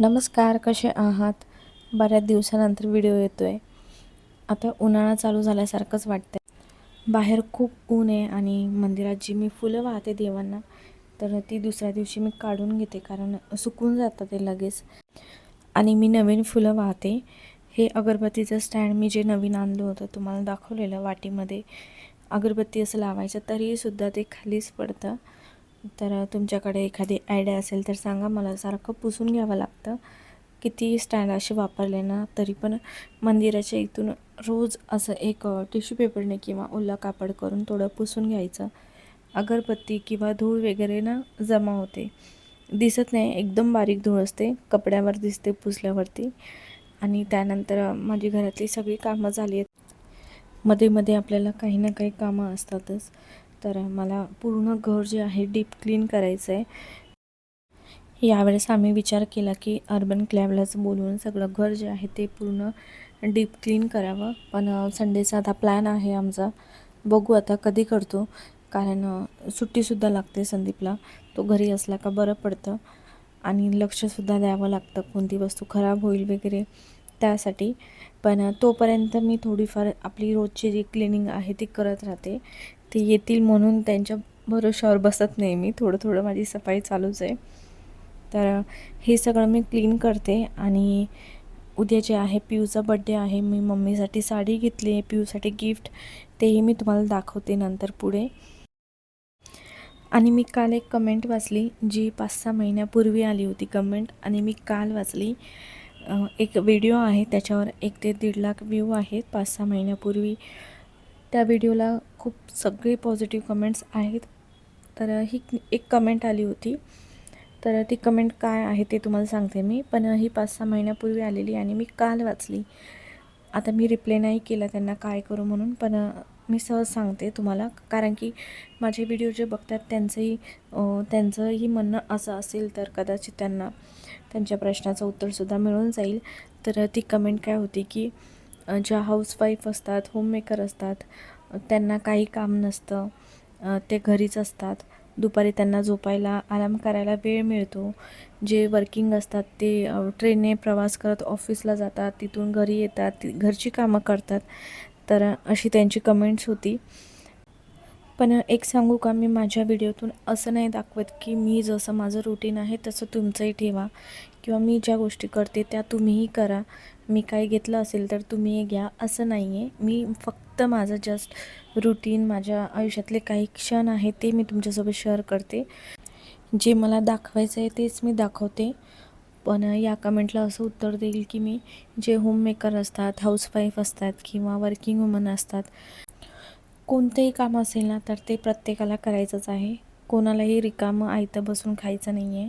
नमस्कार कसे आहात? बऱ्याच दिवसानंतर व्हिडिओ येतो आहे आता उन्हाळा चालू झाल्यासारखंच वाटतं बाहेर खूप ऊन आहे आणि मंदिरात जी मी फुलं वाहते देवांना तर ती दुसऱ्या दिवशी मी काढून घेते कारण सुकून जातं ते लगेच. आणि मी नवीन फुलं वाहते. हे अगरबत्तीचं स्टँड मी जे नवीन आणलं होतं तुम्हाला दाखवलेलं वाटीमध्ये अगरबत्ती असं लावायचं तरीसुद्धा ते खालीच पडतं. तर तुमच्याकडे एखादी आयडिया असेल तर सांगा. मला सारखं पुसून घ्यावं लागतं. किती स्टँड असे वापरले ना तरी पण मंदिराच्या इथून रोज असं एक टिश्यू पेपरने किंवा ओला कापड करून थोडं पुसून घ्यायचं. अगरबत्ती किंवा धूळ वगैरे ना जमा होते. दिसत नाही. एकदम बारीक धूळ असते. कपड्यावर दिसते पुसल्यावरती. आणि त्यानंतर माझी घरातली सगळी कामं झाली आहेत. मध्ये मध्ये आपल्याला काही ना काही कामं असतातच. तर मला पूर्ण घर जे आहे डीप क्लीन करायचं आहे यावेळेस आम्ही विचार केला की अर्बन क्लॅबलाच बोलवून सगळं घर जे आहे ते पूर्ण डीप क्लीन करावं. पण संडेचा आता प्लॅन आहे आमचा. बघू आता कधी करतो. कारण सुट्टीसुद्धा लागते संदीपला. तो घरी असला का बरं पडतं. आणि लक्षसुद्धा द्यावं लागतं. कोणती वस्तू खराब होईल वगैरे त्यासाठी. पण तोपर्यंत मी थोडीफार आपली रोजची जी क्लिनिंग आहे ती करत राहते. ते येतील म्हणून त्यांच्या भरोशावर बसत नाही मी. थोडं थोडं माझी सफाई चालूच आहे. तर हे सगळं मी क्लीन करते आणि उद्या जे आहे पिऊचा बड्डे आहे मी मम्मीसाठी साडी घेतली आहे. पिऊसाठी गिफ्ट तेही मी तुम्हाला दाखवते नंतर पुढे. आणि मी काल एक कमेंट वाचली जी पाच सहा महिन्यापूर्वी आली होती कमेंट. आणि मी काल वाचली एक व्हिडिओ आहे त्याच्यावर एक ते दीड लाख व्ह्यू आहेत पाच सहा महिन्यापूर्वी. त्या व्हिडिओला खूप सगळे पॉझिटिव्ह कमेंट्स आहेत. तर ही एक कमेंट आली होती. तर ती कमेंट काय आहे ते तुम्हाला सांगते मी. पण ही पाच सहा महिन्यापूर्वी आलेली आणि मी काल वाचली. आता मी रिप्लाय नाही केला त्यांना काय करू म्हणून. पण मी सहज सांगते तुम्हाला. कारण की माझे व्हिडिओ जे बघतात त्यांचंही त्यांचंही म्हणणं असं असेल तर कदाचित त्यांना त्यांच्या प्रश्नाचं उत्तरसुद्धा मिळून जाईल. तर ती कमेंट काय होती की ज्या हाऊसवाईफ असतात होममेकर असतात त्यांना काही काम नसतं. ते घरीच असतात. दुपारी त्यांना झोपायला आराम करायला वेळ मिळतो. जे वर्किंग असतात ते ट्रेनने प्रवास करत ऑफिसला जातात. तिथून घरी येतात. घरची कामं करतात. तर अशी त्यांची कमेंट्स होती. पण एक सांगू का? मी माझ्या व्हिडिओतून असं नाही दाखवत की मी जसं माझं रुटीन आहे तसं तुमचंही ठेवा. किंवा मी ज्या गोष्टी करते त्या तुम्हीही करा. मी काय घेतलं असेल तर तुम्ही घ्या. असं नाही आहे. मी फक्त माझं जस्ट रुटीन माझ्या आयुष्यातले काही क्षण आहेत ते मी तुमच्यासोबत शेअर करते. जे मला दाखवायचं आहे तेच मी दाखवते. पण या कमेंटला असं उत्तर देईल की मी जे होममेकर असतात हाऊसवाईफ असतात किंवा वर्किंग वुमन असतात कोणतंही काम असेल ना तर ते प्रत्येकाला करायचंच आहे. कोणालाही रिकामं आयतं बसून खायचं नाही आहे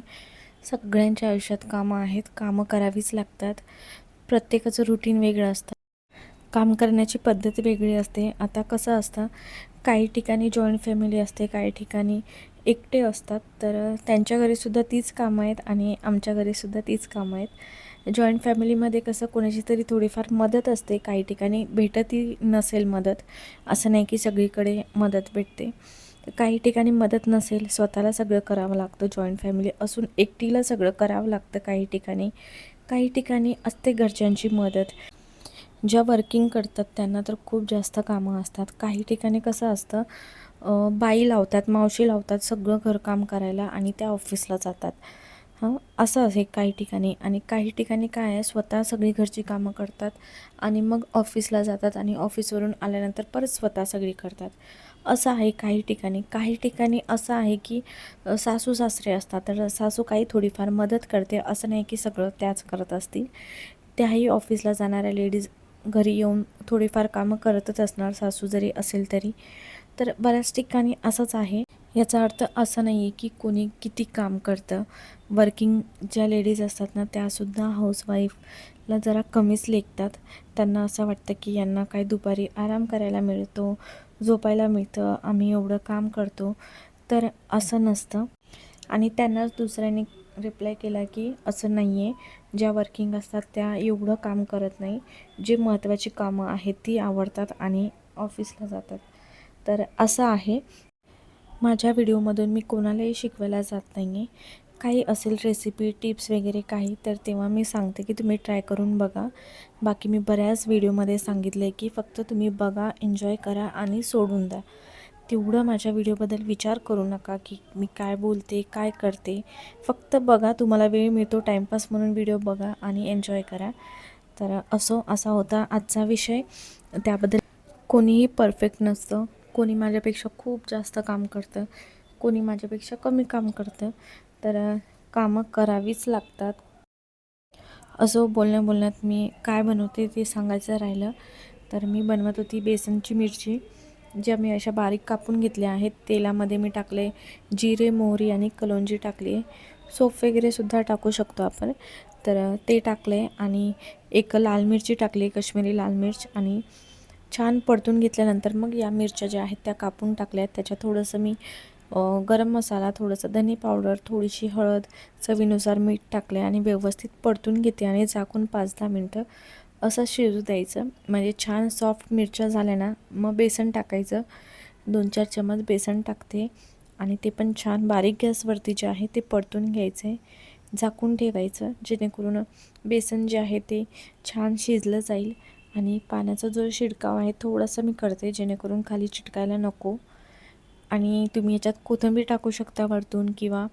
सगळ्यांच्या आयुष्यात कामं आहेत. कामं करावीच लागतात. प्रत्येकाचं रुटीन वेगळं असतं. काम करण्याची पद्धत वेगळी असते. आता कसं असतं काही ठिकाणी जॉईंट फॅमिली असते काही ठिकाणी एकटे असतात. तर त्यांच्या घरीसुद्धा तीच कामं आहेत आणि आमच्या घरीसुद्धा तीच कामं आहेत. जॉईंट फॅमिलीमध्ये कसं कोणाची तरी थोडीफार मदत असते. काही ठिकाणी भेटतही नसेल मदत. असं नाही की सगळीकडे मदत भेटते. काही ठिकाणी मदत नसेल स्वतःला सगळं करावं लागतं. जॉईंट फॅमिली असून एकटीला सगळं करावं लागतं काही ठिकाणी. काही ठिकाणी असते घरच्यांची मदत. ज्या वर्किंग करतात त्यांना तर खूप जास्त कामं असतात. काही ठिकाणी कसं असतं बाई लावतात मावशी लावतात सगळं घरकाम करायला आणि त्या ऑफिसला जातात. हां असं असे काही ठिकाणी. आणि काही ठिकाणी काय आहे स्वतः सगळी घरची कामं करतात आणि मग ऑफिसला जातात आणि ऑफिसवरून आल्यानंतर परत स्वतः सगळी करतात. असं आहे काही ठिकाणी. काही ठिकाणी असं आहे की सासू सासरे असतात तर सासू काही थोडीफार मदत करते असं नाही की सगळं त्याच करत असतील. त्याही ऑफिसला जाणाऱ्या लेडीज घरी येऊन थोडीफार कामं करतच असणार सासू जरी असेल तरी. तर बऱ्याच ठिकाणी असंच आहे. याचा अर्थ असा नाही आहे की कोणी किती काम करतं. वर्किंग ज्या लेडीज असतात ना त्यासुद्धा हाऊसवाईफला जरा कमीच लेखतात. त्यांना असं वाटतं की यांना काय दुपारी आराम करायला मिळतो झोपायला मिळतं आम्ही एवढं काम करतो. तर असं नसतं. आणि त्यांनाच दुसऱ्याने रिप्लाय केला की असं नाही आहे ज्या वर्किंग असतात त्या एवढं काम करत नाही. जे महत्त्वाची कामं आहेत ती आवडतात आणि ऑफिसला जातात. तर असं आहे. माझ्या व्हिडिओमधून मी कोणालाही शिकवायला जात नाही आहे काही असेल रेसिपी टिप्स वगैरे काही तर तेव्हा मी सांगते की तुम्ही ट्राय करून बघा. बाकी मी बऱ्याच व्हिडिओमध्ये सांगितलं आहे की फक्त तुम्ही बघा एन्जॉय करा आणि सोडून द्या. तेवढं माझ्या व्हिडिओबद्दल विचार करू नका की मी काय बोलते काय करते. फक्त बघा तुम्हाला वेळ मिळतो टाईमपास म्हणून व्हिडिओ बघा आणि एन्जॉय करा. तर असो असा होता आजचा विषय. त्याबद्दल कोणीही परफेक्ट नसतं. कोणी माझ्यापेक्षा खूप जास्त काम करतं. कोणी माझ्यापेक्षा कमी काम करतं. तर कामं करावीच लागतात. असं बोलण्या बोलण्यात मी काय बनवते ते सांगायचं राहिलं. तर मी बनवत होती बेसनची मिरची ज्या मी अशा बारीक कापून घेतल्या आहेत. तेलामध्ये मी टाकले जिरे मोहरी आणि कलोंजी टाकली. सोफ वगैरेसुद्धा टाकू शकतो आपण. तर ते टाकले आणि एक लाल मिरची टाकली कश्मीरी लाल मिर्च आणि छान परतून घेतल्यानंतर मग या मिरच्या ज्या आहेत त्या कापून टाकल्या. आहेत त्याच्यात थोडंसं मी गरम मसाला थोडंसं धने पावडर थोडीशी हळद चवीनुसार मीठ टाकले आणि व्यवस्थित परतून घेते आणि झाकून पाच दहा मिनटं असं शिजू द्यायचं. म्हणजे छान सॉफ्ट मिरच्या झाल्या ना मग बेसन टाकायचं. दोन चार चमच बेसन टाकते आणि ते पण छान बारीक गॅसवरती जे आहे ते परतून घ्यायचं. आहे झाकून ठेवायचं जेणेकरून बेसन जे आहे ते छान शिजलं जाईल आणि पाण्याचा जो शिडकाव आहे थोडासा मी करते जेणेकरून खाली चिटकायला नको. आणि तुम्ही याच्यात कोथिंबीर टाकू शकता वरतून किंवा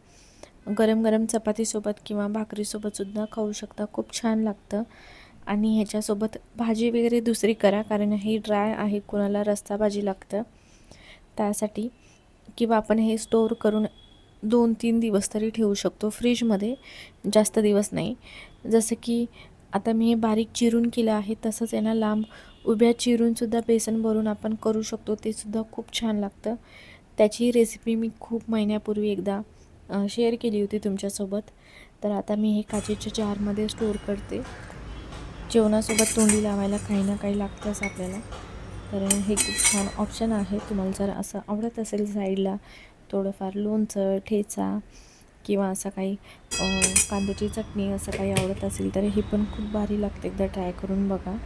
गरम गरम चपातीसोबत किंवा भाकरीसोबतसुद्धा खाऊ शकता. खूप छान लागतं. आणि ह्याच्यासोबत भाजी वगैरे दुसरी करा कारण हे ड्राय आहे कोणाला रस्ता भाजी लागतं. त्यासाठी किंवा आपण हे स्टोअर करून दोन तीन दिवस तरी ठेवू शकतो. फ्रीजमध्ये जास्त दिवस नाही. जसं की आता मी हे बारीक चिरून केलं आहे तसंच यांना लांब उभ्या चिरूनसुद्धा बेसन भरून आपण करू शकतो. ते सुद्धा खूप छान लागतं. त्याची रेसिपी मी खूप महिन्यापूर्वी एकदा शेअर केली होती तुमच्यासोबत. तर आता मी हे काचेच्या जारमध्ये स्टोअर करते. जेवणासोबत तोंडी लावायला काही ना काही लागतंच आपल्याला. तर हे खूप छान ऑप्शन आहे. तुम्हाला जर असं आवडत असेल साईडला थोडंफार लोणचं ठेचा किंवा असं काही कांद्याची चटणी असं काही आवडत असेल तर हे पण खूप भारी लागते. एकदा ट्राय करून बघा.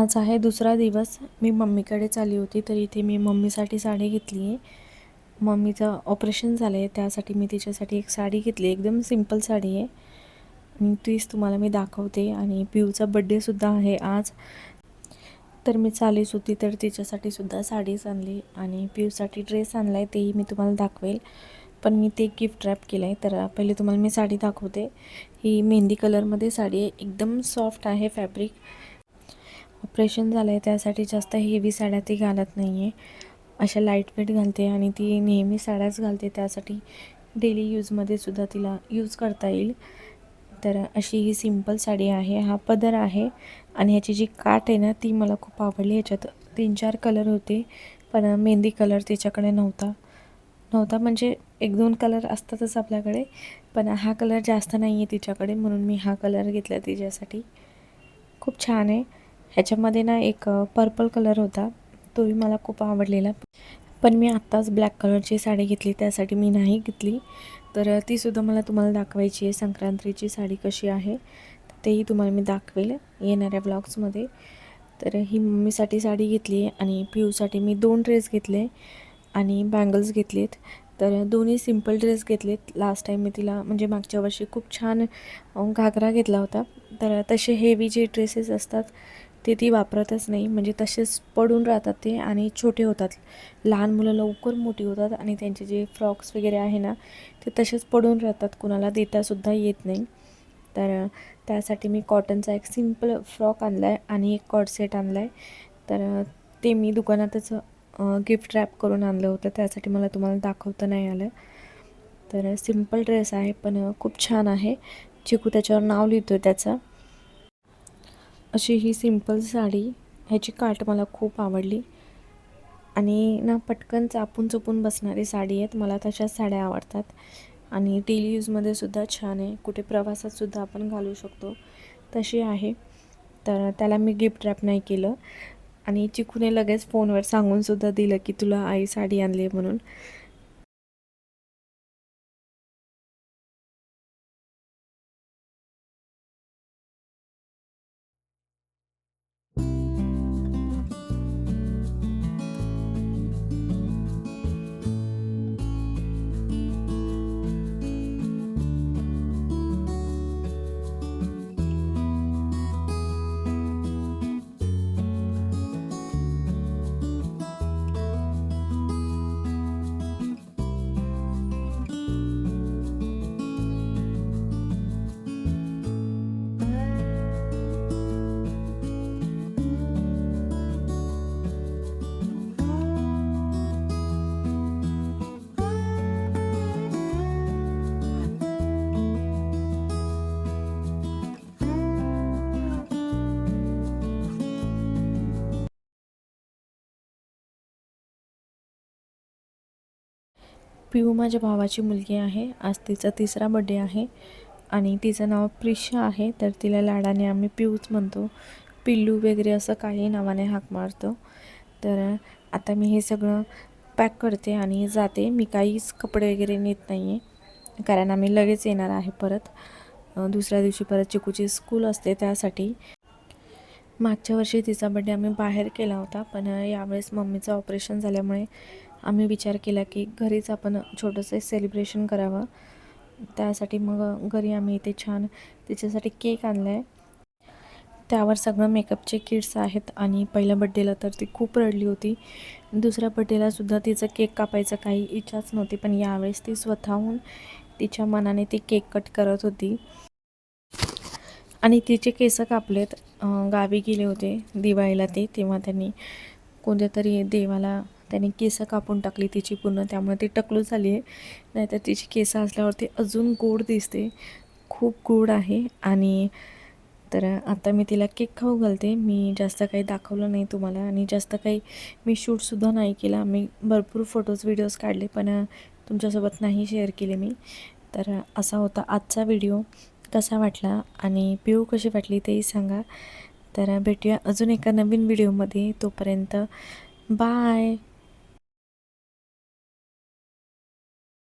आज आहे दुसरा दिवस. मी मम्मीकडे चालली होती तर इथे मी मम्मीसाठी साडी घेतली आहे. मम्मीचं ऑपरेशन झालं आहे त्यासाठी मी तिच्यासाठी एक साडी घेतली एकदम सिंपल साडी आहे. आणि तीच तुम्हाला मी दाखवते. आणि पिऊचा बड्डेसुद्धा आहे आज. तर मी चालीच होती तर तिच्यासाठी सुद्धा साडीच आणली. आणि पिऊसाठी ड्रेस आणला आहे तेही मी तुम्हाला दाखवेल. पण मी ते गिफ्ट रॅप केलं आहे तर पहिले तुम्हाला मी साडी दाखवते. ही मेहंदी कलरमध्ये साडी आहे. एकदम सॉफ्ट आहे फॅब्रिक ऑपरेशन झालं आहे त्यासाठी जास्त हेवी साड्या ती घालत नाही आहे अशा लाईटवेट घालते आणि ती नेहमी साड्याच घालते त्यासाठी डेली यूजमध्ये सुद्धा तिला यूज करता येईल. तर अशी ही सिंपल साडी आहे हा पदर आहे आणि ह्याची जी काट आहे ना ती मला खूप आवडली. ह्याच्यात तीन चार कलर होते पण मेहंदी कलर तिच्याकडे नव्हता. नव्हता म्हणजे एक दोन कलर असतातच आपल्याकडे पण हा कलर जास्त नाही आहे तिच्याकडे म्हणून मी हा कलर घेतला तिच्यासाठी. खूप छान आहे. ह्याच्यामध्ये ना एक पर्पल कलर होता. तोही मला खूप आवडलेला. पण मी आत्ताच ब्लॅक कलरची साडी घेतली. त्यासाठी मी नाही घेतली. तर तीसुद्धा मला तुम्हाला दाखवायची आहे. संक्रांतीची साडी कशी आहे तेही तुम्हाला मी दाखवेल येणाऱ्या ब्लॉग्समध्ये तर ही मम्मीसाठी साडी घेतली आहे आणि पिऊसाठी मी दोन ड्रेस घेतले आणि बँगल्स घेतलेत. तर दोन्ही सिंपल ड्रेस घेतलेत. लास्ट टाईम मी तिला म्हणजे मागच्या वर्षी खूप छान घागरा घेतला होता. तर तसे हेवी जे ड्रेसेस असतात ते ती वापरतच नाही. म्हणजे तसेच पडून राहतात ते आणि छोटे होतात. लहान मुलं लवकर मोठी होतात आणि त्यांचे जे फ्रॉक्स वगैरे आहे ना ते तसेच पडून राहतात. कुणाला देतासुद्धा येत नाही. तर त्यासाठी मी कॉटनचा एक सिंपल फ्रॉक आणला आहे आणि एक कॉट सेट आणला आहे तर ते मी दुकानातच गिफ्ट रॅप करून आणलं होतं. त्यासाठी मला तुम्हाला दाखवता नाही आलं. तर सिंपल ड्रेस आहे पण खूप छान आहे. चिकू त्याच्यावर नाव लिहितो आहे त्याचं. अशी ही सिंपल साडी ह्याची काट मला खूप आवडली. आणि ना पटकन चापून चुपून बसणारी साडी आहेत. मला तशाच साड्या आवडतात. आणि डेली यूजमध्ये सुद्धा छान आहे. कुठे प्रवासात सुद्धा आपण घालू शकतो. तशी आहे. तर त्याला मी गिफ्ट रॅप नाही केलं. आणि चिकूने लगेच फोनवर सांगून सुद्धा दिलं की तुला आई साडी आणली आहे म्हणून. पिऊ माझ्या भावाची मुलगी आहे. आज तिचा तिसरा बड्डे आहे आणि तिचं नाव प्रिशा आहे. तर तिला लाडाने आम्ही पिऊच म्हणतो. पिल्लू वगैरे असं काही नावाने हाक मारतो. तर आता मी हे सगळं पॅक करते आणि जाते. मी काहीच कपडे वगैरे नेत नाही आहे कारण आम्ही लगेच येणार आहे परत. दुसऱ्या दिवशी परत चिकूची स्कूल असते त्यासाठी. मागच्या वर्षी तिचा बड्डे आम्ही बाहेर केला होता. पण यावेळेस मम्मीचं ऑपरेशन झाल्यामुळे आम्ही विचार केला की घरीच आपण छोटंसं सेलिब्रेशन करावं. त्यासाठी मग घरी आम्ही इथे छान तिच्यासाठी केक आणला आहे त्यावर सगळं मेकअपचे किट्स आहेत आणि पहिल्या बड्डेला तर ती खूप रडली होती. दुसऱ्या बड्डेलासुद्धा तिचं केक कापायचं काही इच्छाच नव्हती पण यावेळेस ती स्वतःहून तिच्या मनाने ती केक कट करत होती. आणि तिचे केस कापलेत. गावी गेले होते दिवाळीला ते तेव्हा त्यांनी कोणत्या तरी देवाला त्याने केस कापून टाकली तिची पूर्ण त्यामुळे ती टकलू झाली आहे. नाहीतर तिची केस असल्यावरती अजून गोड दिसते. खूप गोड आहे आणि तर आता मी तिला केक खाऊ घालते. मी जास्त काही दाखवलं नाही तुम्हाला आणि जास्त काही मी शूटसुद्धा नाही केला. मी भरपूर फोटोज व्हिडिओज काढले पण तुमच्यासोबत नाही शेअर केले मी. तर असा होता आजचा व्हिडिओ. कसा वाटला आणि पिऊ कशी वाटली तेही सांगा. तर भेटूया अजून एका नवीन व्हिडिओमध्ये. तोपर्यंत बाय.